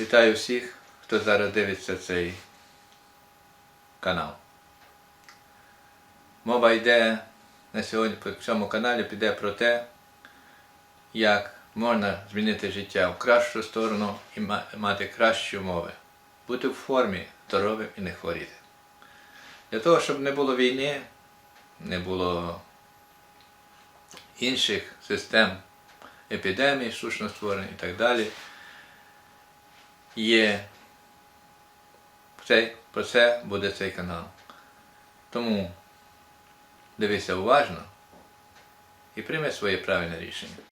Вітаю всіх, хто зараз дивиться цей канал. Мова йде на сьогодні по цьому каналі піде про те, як можна змінити життя в кращу сторону і мати кращі умови, бути в формі, здоровим і не хворіти. Для того, щоб не було війни, не було інших систем епідемій, штучно створених і так далі, є це про це буде цей канал. Тому дивися уважно і прийми своє правильне рішення.